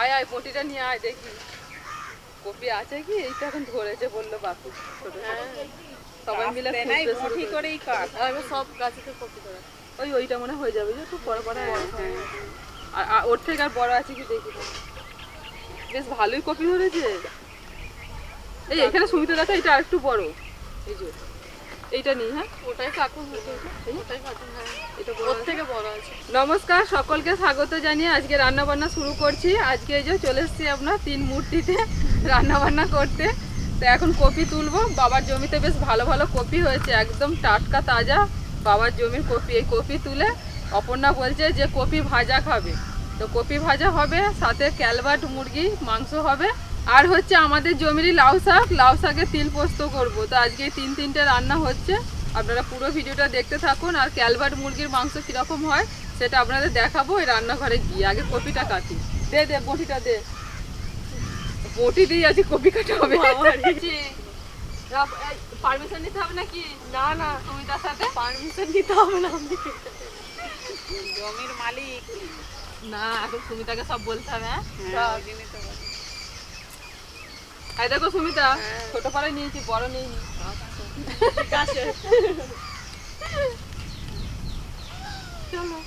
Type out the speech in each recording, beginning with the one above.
আয় আয় বটিটা নিয়ে আয় দেখি। কপি আছে কি? এইটা এখন ধরেছে বলল বাপু ছোট ছোট। সবাই মিলে বটি করেই কাট। সব গাছেতে কপি ধরে। ওই ওইটা মনে হয়ে যাবে যে খুব বড় বড় বড় আর আর ওর থেকে আর বড় আছে কি দেখি। তো। বেশ ভালোই কপি ধরেছে। এই এখানে সুমিত দেখা এটা আর একটু বড়। এই যে। এইটা নিই হ্যাঁ? ওটাই কাকুন ওটাই কাকুন হ্যাঁ। এটা ওর থেকে বড় আছে। নমস্কার সকলকে স্বাগত জানিয়ে আজকে রান্না বান্না শুরু করছি। আজকে এই যে চলে এসেছি আপনার তিন মূর্তিতে রান্না বান্না করতে। তো এখন কপি তুলবো। বাবার জমিতে বেশ ভালো ভালো কপি হয়েছে একদম টাটকা তাজা। বাবার জমির কপি এই কপি তুলে অপর্ণা বলছে যে কপি ভাজা খাবে। তো কপি ভাজা হবে সাথে ক্যালবাট মুরগি মাংস হবে। আর হচ্ছে আমাদের জমিরই লাউ শাক লাউ শাকের তিল পোস্ত করব। তো আজকে তিন তিনটে রান্না হচ্ছে। আপনারা পুরো ভিডিওটা দেখতে থাকুন। আর ক্যালবাট মুরগির মাংস কীরকম হয় সেটা আপনাদের দেখাবো এই রান্নাঘরে গিয়ে। আগে কপিটা কাটি। দে দে বটিটা দে। বটি দিয়ে আজকে কপি কাটা হবে। পারমিশন নিতে হবে নাকি? না না সাথে পারমিশন নিতে হবে না। জমির মালিক। না এখন সুমিতাকে সব বলতে হবে হ্যাঁ হ্যাঁ, সব। ওই জন্যই তো বলছি। এই দেখো সুমিতা। ছোট পাড়ায় নিয়েছি বড় নিইনি ঠিক আছে চলো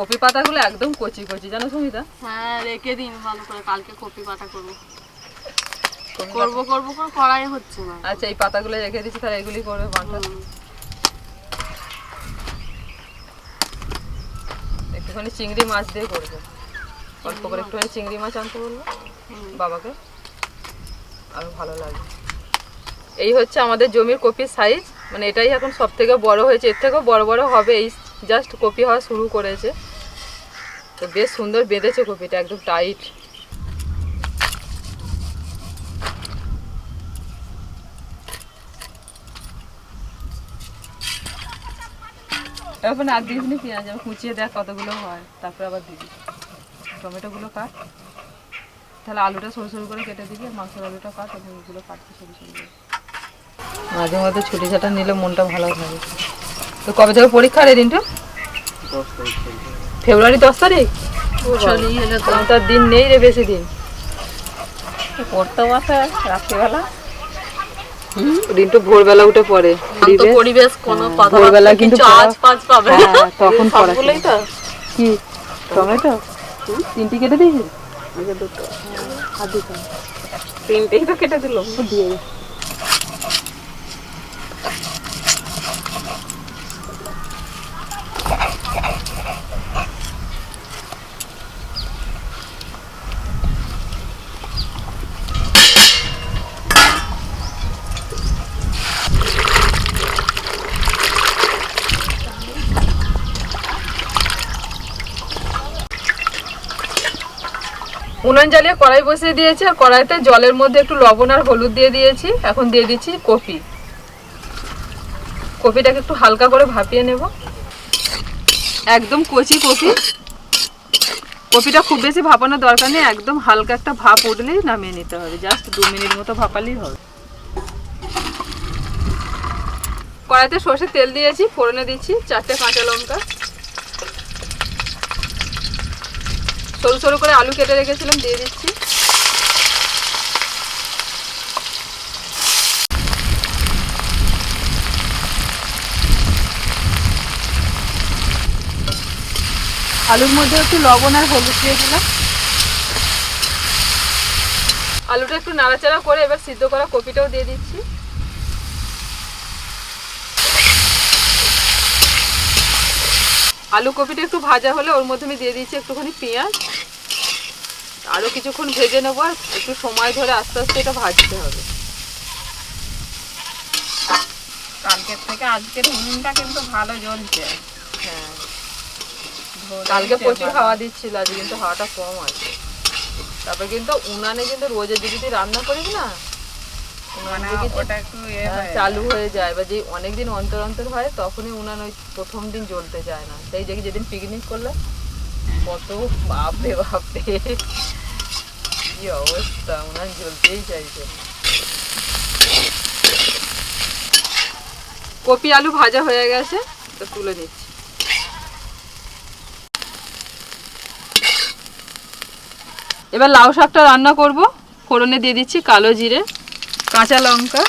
কপি পাতাগুলো একদম কচি কচি জানো সুমিতা? হ্যাঁ রেখে দিন ভালো করে কালকে কপি পাতা করব। করব করব করে করাই হচ্ছে না। আচ্ছা এই পাতাগুলো রেখে দিচ্ছি তাহলে এগুলি করবে বাটা একটুখানি চিংড়ি মাছ দিয়ে করব। অল্প করে একটুখানি চিংড়ি মাছ আনতে বলব বাবাকে। আরও ভালো লাগে এই হচ্ছে আমাদের জমির কপির সাইজ মানে এটাই এখন সব থেকে বড় হয়েছে এর থেকেও বড় বড় হবে এই জাস্ট কপি হওয়া শুরু করেছে। তো বেশ সুন্দর বেঁধেছে কপিটা, একদম টাইট এরপর আর দিস নি পেঁয়াজ আবার কুচিয়ে দেখ কতগুলো হয়, তারপর আবার দিবি। টমেটোগুলো কাট। তাহলে আলুটা সরু সরু করে কেটে দিবি মাংসের আলুটা কাট এবং এগুলো কাটতে সরু সরু করে। মাঝে মধ্যে ছুটি ছাটা নিলে মনটা ভালো থাকে। তো কবে থেকে পরীক্ষা রে দিনটা? দশ তারিখ চলেই এলো তো। তার দিন নেই রে বেশি দিন। পড়তে বসে রাত্রিবেলা। রিন্টু ভোরবেলা উঠে পড়ে। পরিবেশ কোনো ভোরবেলা কিন্তু আজ পাঁচ পাবে। হ্যাঁ, তখন পড়া কি? টমেটো তিনটি কেটে দিয়েছি আগে দুটো। আর দিতে তিনটেই তো কেটে দিল দিয়ে উনুন জ্বালিয়ে কড়াই বসিয়ে দিয়েছি, আর কড়াইতে জলের মধ্যে একটু লবণ আর হলুদ দিয়ে দিয়েছি। এখন দিয়ে দিচ্ছি কপি কপিটাকে একটু হালকা করে ভাপিয়ে নেব। একদম কচি কপি কপিটা খুব বেশি ভাপানোর দরকার নেই, একদম হালকা একটা ভাপ উঠলেই নামিয়ে নিতে হবে। জাস্ট দু মিনিট মতো ভাপালেই হবে। কড়াইতে সর্ষে তেল দিয়েছি, ফোড়নে দিচ্ছি চারটে কাঁচা লঙ্কা। সরু সরু করে আলু কেটে রেখেছিলাম, দিয়ে দিচ্ছি। আলুর মধ্যে একটু লবণ আর হলুদ দিয়ে দিলাম। আলুটা একটু নাড়াচাড়া করে এবার সিদ্ধ করা কপিটাও দিয়ে দিচ্ছি। আলু কপিটা একটু ভাজা হলে ওর মধ্যে আমি দিয়ে দিচ্ছি একটুখানি পেঁয়াজ। আরও কিছুক্ষণ ভেজে নেব আর একটু সময় ধরে আস্তে আস্তে এটা ভাজতে হবে। কালকের থেকে আজকের উনুনটা কিন্তু ভালো জ্বলছে। হ্যাঁ। কালকে প্রচুর হাওয়া দিচ্ছিল আজকে কিন্তু হাওয়াটা কম আছে। তারপর কিন্তু উনানে কিন্তু রোজে যদি তুই রান্না করিস না মানে ইয়ে হ্যাঁ, চালু হয়ে যায় বা যে অনেকদিন অন্তর অন্তর হয় তখনই উনান ওই প্রথম দিন জ্বলতে যায় না। সেই যে যেদিন পিকনিক করলাম কত বাপরে বাপরে। কি অবস্থা চাইছে কপি আলু ভাজা হয়ে গেছে, তো তুলে নিচ্ছি। এবার লাউ শাকটা রান্না করব। ফোড়নে দিয়ে দিচ্ছি কালো জিরে, কাঁচা লঙ্কা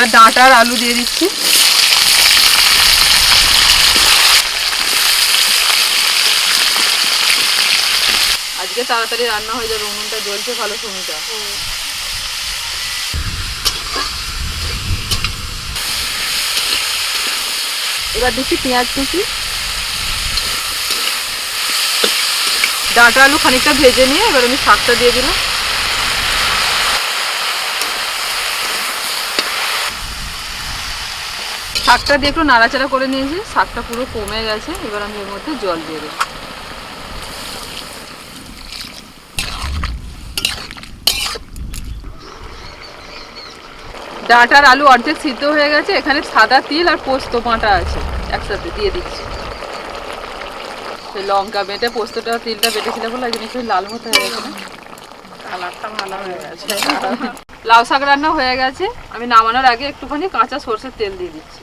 এবার ডাঁটা আর আলু দিয়ে দিচ্ছি। আজকে তাড়াতাড়ি রান্না হয়ে যাবে, উনুনটা জ্বলছে, ভালো সুমিটা। এবার দিচ্ছি পেঁয়াজ কুচি। ডাঁটা আলু খানিকটা ভেজে নিয়ে এবার আমি শাকটা দিয়ে দিলাম। শাকটা দিয়ে একটু নাড়াচাড়া করে নিয়েছি। শাকটা পুরো কমে গেছে। এবার আমি এর মধ্যে জল দিয়ে দেবো। ডাঁটার আলু অর্ধেক সিদ্ধ হয়ে গেছে। এখানে সাদা তিল আর পোস্ত বাঁটা আছে। একসাথে দিয়ে দিচ্ছি। সেই লঙ্কা বেটে পোস্তটা তিলটা বেটেছিলাম বলে একদিন একটু লাল মতো হয়ে গেছে কালারটা ভালো হয়ে গেছে। লাউ শাক রান্না হয়ে গেছে। আমি নামানোর আগে একটুখানি কাঁচা সর্ষের তেল দিয়ে দিচ্ছি।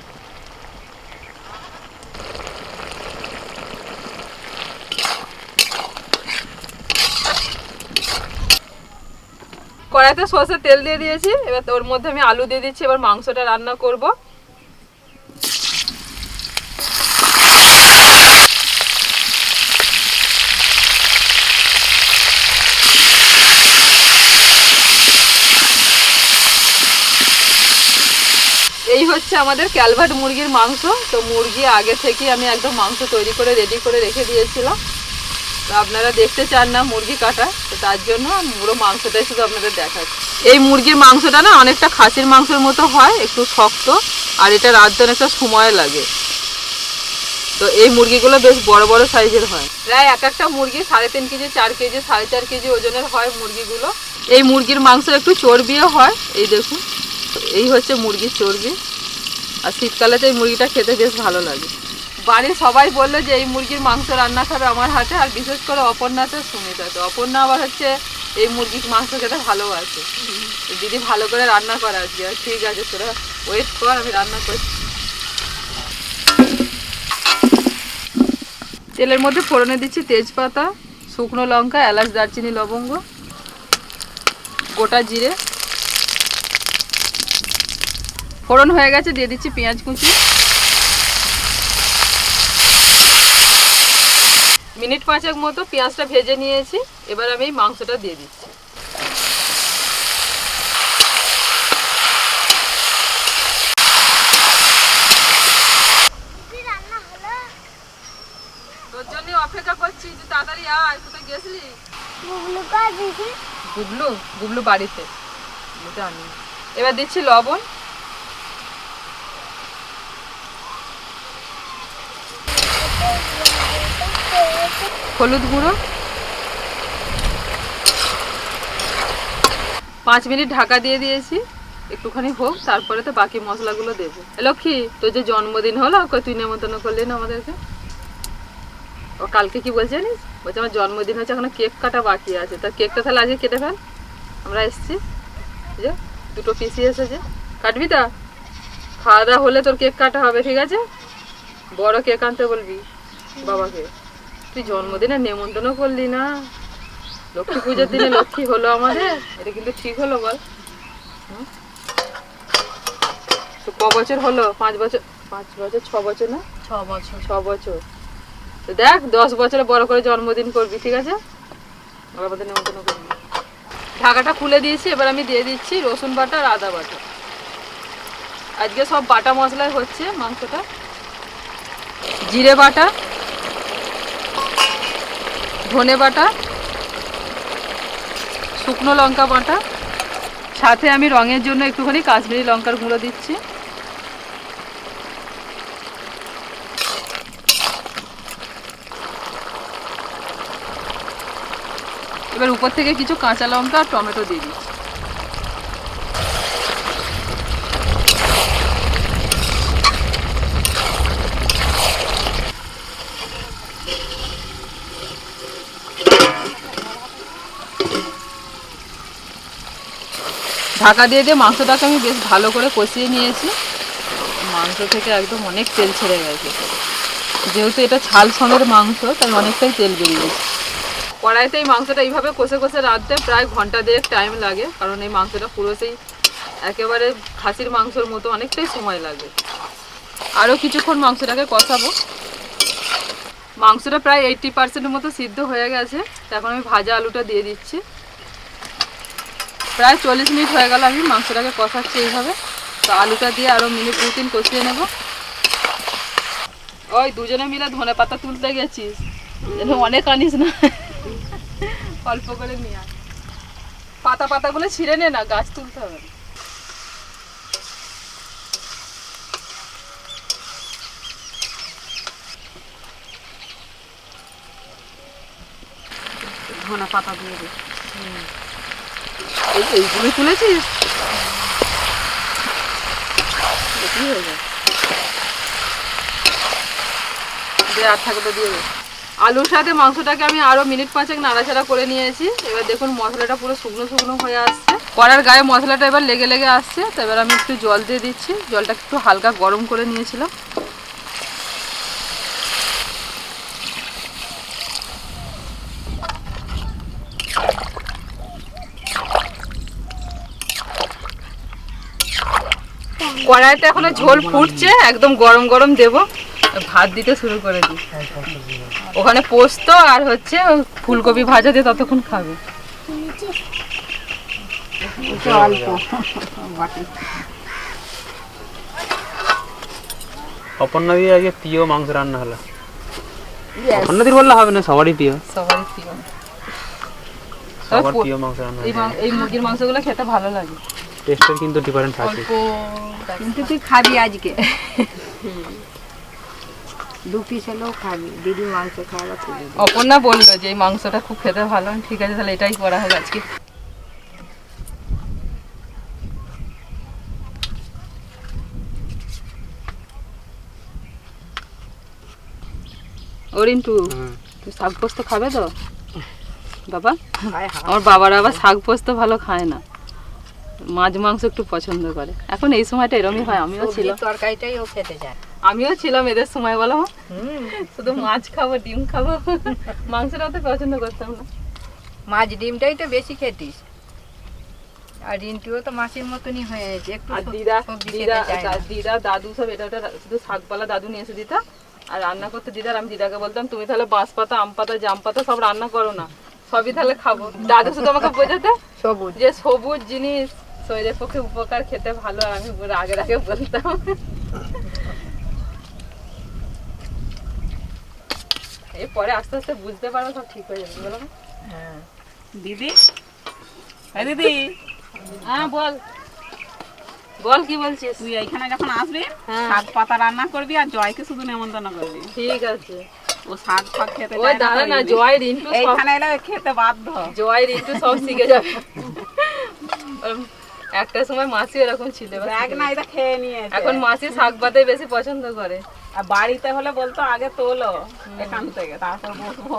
কড়াইতে সর্ষের তেল দিয়ে দিয়েছি, এবার ওর মধ্যে আমি আলু দিয়ে দিচ্ছি, এবার মাংসটা রান্না করব। এই হচ্ছে আমাদের ক্যালভার্ট মুরগির মাংস, তো মুরগি আগে থেকে আমি একদম মাংস তৈরি করে, রেডি করে রেখে দিয়েছিলাম। তো আপনারা দেখতে চান না মুরগি কাটা, তো তার জন্য পুরো মাংসটাই শুধু আপনাদের দেখাচ্ছি। এই মুরগির মাংসটা না অনেকটা খাসির মাংসের মতো হয়, একটু শক্ত, আর এটা রাঁধতে অনেকটা সময় লাগে। তো এই মুরগিগুলো বেশ বড় বড় সাইজের হয়। প্রায় এক একটা মুরগি সাড়ে তিন কেজি, চার কেজি, সাড়ে চার কেজি ওজনের হয় মুরগিগুলো। এই মুরগির মাংস একটু চর্বিও হয়, এই দেখুন। এই হচ্ছে মুরগির চর্বি। আর শীতকালে তো এই মুরগিটা খেতে বেশ ভালো লাগে। বাড়ির সবাই বলল যে, এই মুরগির মাংস রান্না খাবে আমার হাতে আর বিশেষ করে অপর্ণাতে সুমিতা তো অপর্ণা আবার হচ্ছে, এই মুরগির মাংস খেতে ভালোবাসে। দিদি ভালো করে রান্না করা আজকে ঠিক আছে, তোরা ওয়েট কর, আমি রান্না করছি। তেলের মধ্যে ফোড়নে দিচ্ছি তেজপাতা, শুকনো লঙ্কা, এলাচ, দারচিনি, লবঙ্গ, গোটা জিরে। ফোড়ন হয়ে গেছে, দিয়ে দিচ্ছি পেঁয়াজ কুচি। মিনিট পাঁচেক মতো পেঁয়াজটা ভেজে নিয়েছি। এবার আমি মাংসটা দিয়ে দিচ্ছি। তোর জন্য অপেক্ষা করছি যে তাড়াতাড়ি আয় কোথায় গেছিলি? গুবলু গুবলু বাড়িতে। এবার দিচ্ছি লবণ। হলুদ গুঁড়ো। পাঁচ মিনিট ঢাকা দিয়ে দিয়েছি। একটুখানি হোক, তারপরে তো বাকি মশলাগুলো দেবো। লক্ষ্মী, তোর যে জন্মদিন হলো, ওকে তুই নেমন্তন্ন করলি না আমাদেরকে? ও কালকে কি বলছে জানিস? বলছে আমার জন্মদিন হচ্ছে এখনও কেক কাটা বাকি আছে। তা কেকটা তাহলে আজকে কেটে ফেল। আমরা এসছি। যে, দুটো পিসি এসেছে। কাটবি তা? খাওয়া দাওয়া হলে তোর কেক কাটা হবে, ঠিক আছে? বড় কেক আনতে বলবি বাবাকে। তুই জন্মদিনে নেমন্তন্ন করলি না? লক্ষ্মী পুজোর দিনে লক্ষ্মী হলো আমাদের? এটা কিন্তু ঠিক হলো বল। তো ক বছর হলো? পাঁচ বছর পাঁচ বছর ছ বছর না? ছ বছর। ছ বছর। তো দেখ দশ বছরে বড় করে জন্মদিন করবি ঠিক আছে? আমাদের নেমন্তন্ন করবি। ঢাকাটা খুলে দিয়েছি এবার আমি দিয়ে দিচ্ছি রসুন বাটা আর আদা বাটা। আজকে সব বাটা মশলায় হচ্ছে মাংসটা। জিরে বাটা ধনে বাটা, শুকনো লঙ্কা বাটা, সাথে আমি রঙের জন্য একটুখানি কাশ্মীরি লঙ্কার গুঁড়ো দিচ্ছি। এবার উপর থেকে কিছু কাঁচা লঙ্কা আর টমেটো দিয়ে দিচ্ছি। ঢাকা দিয়ে দিয়ে মাংসটাকে আমি বেশ ভালো করে কষিয়ে নিয়েছি। মাংস থেকে একদম অনেক তেল ছেড়ে গেছে। যেহেতু এটা ছাল সমের মাংস, তাই অনেকটাই তেল বেরিয়ে গেছে। কড়াইতে এই মাংসটা এইভাবে কষে কষে রাঁধতে প্রায় ঘণ্টা দেড়েক টাইম লাগে, কারণ এই মাংসটা পুরো সেই একেবারে খাসির মাংসর মতো অনেকটাই সময় লাগে। আরও কিছুক্ষণ মাংসটাকে কষাবো। মাংসটা প্রায় এইটটি পার্সেন্টের মতো সিদ্ধ হয়ে গেছে। এখন আমি ভাজা আলুটা দিয়ে দিচ্ছি। প্রায় চল্লিশ মিনিট হয়ে গেল আমি মাংসটাকে কষাচ্ছি এইভাবে। তো আলুটা দিয়ে আরও মিনিট দু তিন কষিয়ে নেব। ওই দুজনে মিলে ধনে পাতা তুলতে গেছিস। অনেক আনিস না। অল্প করে নিয়ে পাতা পাতাগুলো ছিঁড়ে নে না, গাছ তুলতে হবে। ধনে পাতা দিয়ে দিই এইগুলো তুলেছিস? হয়ে যায় আর থাকে দিয়ে আলুর সাথে মাংসটাকে আমি আরও মিনিট পাঁচেক নাড়াচাড়া করে নিয়েছি। এবার দেখুন মশলাটা পুরো শুকনো শুকনো হয়ে আসছে। কড়ার গায়ে মশলাটা এবার লেগে লেগে আসছে। তো এবার আমি একটু জল দিয়ে দিচ্ছি। জলটা একটু হালকা গরম করে নিয়েছিলাম। কড়াইতে এখনও ঝোল ফুটছে একদম গরম গরম দেব। ভাত দিতে শুরু করে দিই। ওখানে পোস্ত আর হচ্ছে ফুলকপি ভাজা দিয়ে ততক্ষণ খাবে। অপর্ণাদির আগে প্রিয় মাংস রান্না হলো। অপর্ণাদির বললে হবে না সবারই প্রিয়। সবারই প্রিয়। সবার প্রিয় মাংস রান্না এই মুরগির মাংসগুলো খেতে ভালো লাগে। টেস্টের কিন্তু ডিফারেন্ট আছে কিন্তু তুই খাবি আজকে। দু পিস হলেও খাবি দিদি মাংস খাওয়া অপর্ণা বলল যে এই মাংসটা খুব খেতে ভালো ঠিক আছে তাহলে এটাই করা হবে আজকে। ওরিন্টু তুই শাক পোস্ত খাবে তো? বাবা। আমার বাবার আবার শাক পোস্ত ভালো খায় না। মাছ মাংস একটু পছন্দ করে। এখন এই সময়টা এরমই হয় আমিও ছিলাম। তরকারিটাই ও খেতে চায়। আমিও ছিলাম এদের সময় বলো শুধু মাছ খাব ডিম খাব। মাংসটা অত পছন্দ করতাম না। মাছ ডিমটাই তো বেশি খেতিস। আর রিন্টুও তো মাসির মতনই একটু দিদা দিদা দিদা দাদু সব এটা শুধু শাকপালা দাদু নিয়ে এসে আর রান্না করতে দিদার আমি দিদাকে বলতাম তুমি তাহলে বাঁশ পাতা আম পাতা জাম পাতা সব রান্না করো না। সবই তাহলে খাব। দাদু শুধু আমাকে বোঝাতে সবুজ। যে সবুজ জিনিস। শরীরের পক্ষে উপকার খেতে ভালো আর আমি আগে আগে বলতাম। এরপরে আস্তে আস্তে বুঝতে পারব সব ঠিক হয়ে যাবে বলো। হ্যাঁ। দিদি? হ্যাঁ দিদি। হ্যাঁ বল। বল কি বলছিস? তুই এইখানে যখন আসবি হ্যাঁ। শাক পাতা রান্না করবি আর জয়কে শুধু নেমন্তন্ন করবি। ঠিক আছে। ও শাক ফাক খেতে ওই দাঁড়া না জয় রিন্টু এইখানে এলে খেতে বাধ্য। জয় রিন্টু সব শিখে যাবে। একটা সময় মাসি এরকম ছিল দেখ না। এটা খেয়ে নিয়েছে। এখন মাসি শাক পাতাই বেশি পছন্দ করে। আর বাড়িতে হলে বলতো আগে তোলো এখান থেকে তারপর বসবো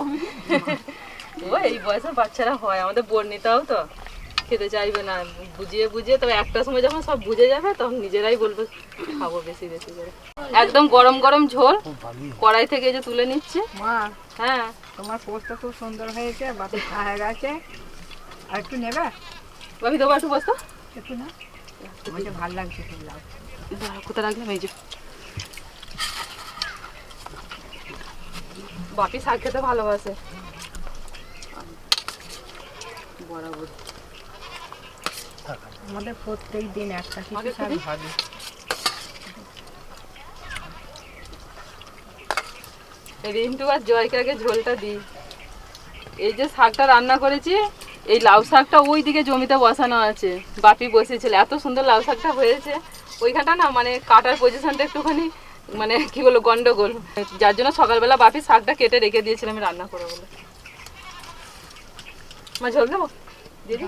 ও এই বয়সের বাচ্চারা হয় আমাদের বর্ণিতাও তো। খেতে চাইবে না বুঝিয়ে বুঝিয়ে তবে একটা সময় যখন সব বুঝে যাবে তখন নিজেরাই বলবে খাব বেশি বেশি করে। একদম গরম গরম ঝোল কড়াই থেকে যে তুলে নিচ্ছে। মা হ্যাঁ। তোমার পোস্টটা খুব সুন্দর হয়েছে বাকি হয়ে গেছে। আর একটু নেবে? ভাবি দেবো একটু বসতো একটু না। বলছে ভালো লাগছে খুব লাভ কোথায় রাখলাম? এই যে। বাপি শাক খেতে ভালোবাসে। বরাবর। আমাদের প্রত্যেক দিন একটা কিছু শাক রিন্টু আর জয়কে আগে ঝোলটা দিই। এই যে শাকটা রান্না করেছি এই লাউ শাকটা ওই দিকে জমিতে বসানো আছে বাপি বসেছিল এত সুন্দর লাউ শাকটা হয়েছে। ওইখানটা না মানে কাটার পজিশনটা একটুখানি মানে কি বলব গন্ডগোল। যার জন্য সকালবেলা বাপি শাকটা কেটে রেখে দিয়েছিলাম আমি রান্না করে বলে। মা ঝোল দেবো দিদি?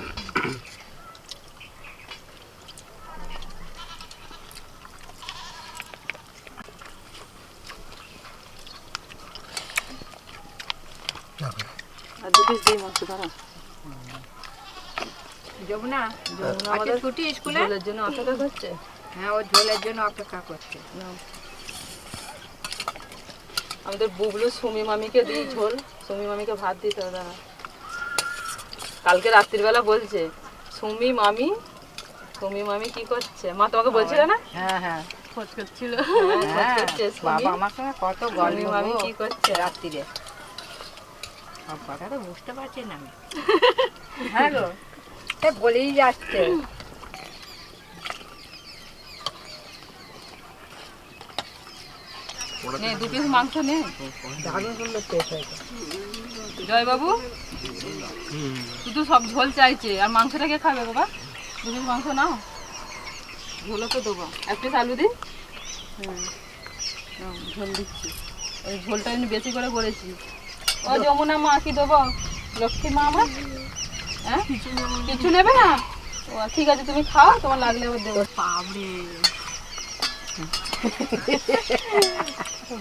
আর দু পিস দিই মাংস দাঁড়া যমুনা আজকে ছুটি স্কুলে? ঝোলের জন্য অপেক্ষা করছে। হ্যাঁ ও ঝোলের জন্য অপেক্ষা করছে। আমাদের বুবলু সুমি মামিকে দিই ঝোল। সুমি মামিকে ভাত দিতে হবে কালকে রাত্রিবেলা বলছে সুমি মামি সুমি মামি কি করছে? মা তোমাকে বলছিল না? হ্যাঁ হ্যাঁ। খোঁজ করছিল। হ্যাঁ, করছে, সুমি। বাবা আমার সঙ্গে কত গল্প মামি কি করছে? রাত্রিরে। সব কথা তো বুঝতে পারছি না আমি। হ্যাঁ গো। সে বলেই যাচ্ছে। নে দু পিস মাংস নে। দারুণ সুন্দর টেস্ট হয়েছে। জয় শুধু সব ঝোল চাইছে। আর মাংসটা কে খাবে বাবা? দু পিস মাংস নাও। ঝোলও তো দেবো। এক পিস আলু দিন। হুম। ঝোল দিচ্ছি। ওই ঝোলটা বেশি করে করেছি। ও যমুনা মা কি দেবো? লক্ষ্মী মা আমার? হ্যাঁ? কিছু নেবে না? ও ঠিক আছে তুমি খাও তোমার লাগলে আবার দেবো।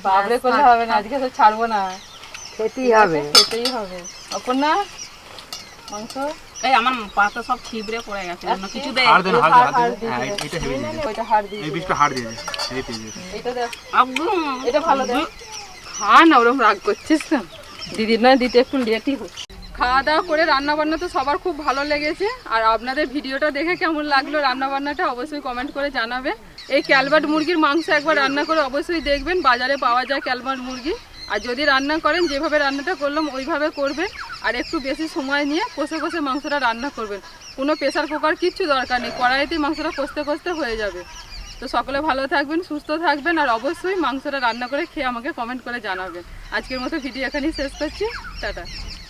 বাবরে। করলে হবে না আজকে তো ছাড়বো না। খেতেই হবে। খেতেই হবে। অপর্ণা মাংস? এই আমার পাতা সব ছিবড়ে পড়ে গেছে অন্য কিছু দে। হাড় দেন হাড় হ্যাঁ এটা হেভি ওইটা হাড় দিয়ে এই। হাড় দিয়ে এই পেয়ে এটা একদম এটা ভালো খা না ওরকম রাগ করছিস না দিদির নয় দিতে একটু লেটই হচ্ছে। খাওয়া দাওয়া করে রান্না বান্না তো সবার খুব ভালো লেগেছে। আর আপনাদের ভিডিওটা দেখে কেমন লাগল রান্না বান্নাটা অবশ্যই কমেন্ট করে জানাবে এই ক্যালবার্ট মুরগির মাংস একবার রান্না করে অবশ্যই দেখবেন, বাজারে পাওয়া যায় ক্যালবার্ট মুরগি। আর যদি রান্না করেন, যেভাবে রান্নাটা করলাম, ওইভাবে করবেন। আর একটু বেশি সময় নিয়ে কষে কষে মাংসটা রান্না করবেন। কোনো প্রেশার কুকার কিচ্ছু দরকার নেই কড়াইতেই মাংসটা কষতে কষতে হয়ে যাবে। তো সকলে ভালো থাকবেন, সুস্থ থাকবেন, আর অবশ্যই মাংসটা রান্না করে খেয়ে আমাকে কমেন্ট করে জানাবেন। আজকের মতো ভিডিও এখানেই শেষ করছি। টাটা।